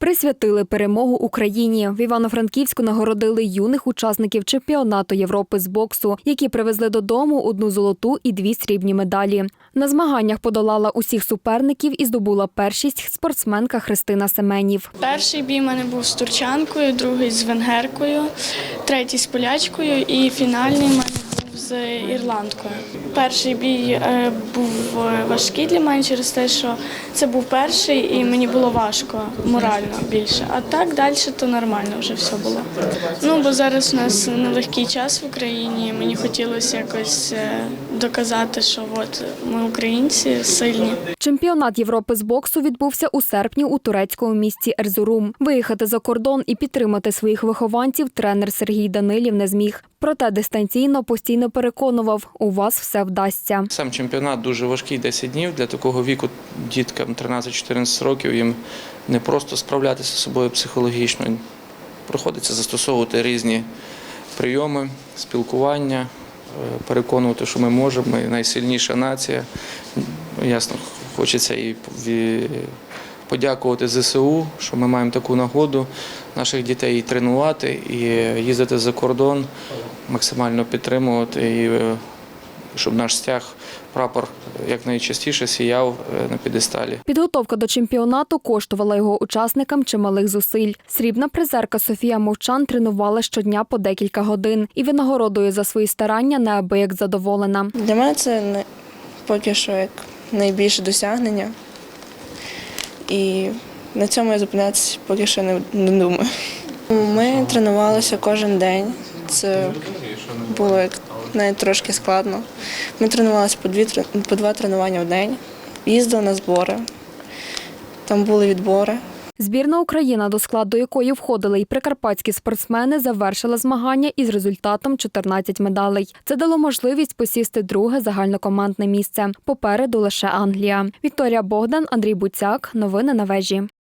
Присвятили перемогу Україні. В Івано-Франківську нагородили юних учасників чемпіонату Європи з боксу, які привезли додому одну золоту і дві срібні медалі. На змаганнях подолала усіх суперників і здобула першість спортсменка Христина Семенів. Перший бій в мене був з турчанкою, другий з венгеркою, третій з полячкою і фінальний мене з ірландкою. Перший бій е, був е, важкий для мене через те, що це був перший і мені було важко морально більше. А так далі то нормально вже все було. Ну бо зараз у нас нелегкий час в Україні. Мені хотілося якось е, доказати, що от ми українці сильні. Чемпіонат Європи з боксу відбувся у серпні у турецькому місті Ерзурум. Виїхати за кордон і підтримати своїх вихованців тренер Сергій Данилів не зміг. Проте дистанційно постійно переконував, у вас все вдасться. Сам чемпіонат дуже важкий 10 днів. Для такого віку діткам 13-14 років їм не просто справлятися з собою психологічно. Приходиться застосовувати різні прийоми, спілкування, переконувати, що ми можемо, ми найсильніша нація. Ясно, хочеться і подякувати ЗСУ, що ми маємо таку нагоду наших дітей і тренувати, і їздити за кордон, максимально підтримувати, і е, щоб наш стяг, прапор якнайчастіше сіяв е, на підесталі. Підготовка до чемпіонату коштувала його учасникам чималих зусиль. Срібна призерка Софія Мовчан тренувала щодня по декілька годин і винагородою за свої старання неабияк задоволена. Для мене це не- поки що як найбільше досягнення. І на цьому я зупинятися поки що не, не думаю. Ми тренувалися кожен день. Це було як навіть трошки складно. Ми тренувалися по, дві, по два тренування в день, їздили на збори, там були відбори. Збірна Україна, до складу якої входили й прикарпатські спортсмени, завершила змагання із результатом 14 медалей. Це дало можливість посісти друге загальнокомандне місце. Попереду лише Англія. Вікторія Богдан, Андрій Буцяк. Новини на вежі.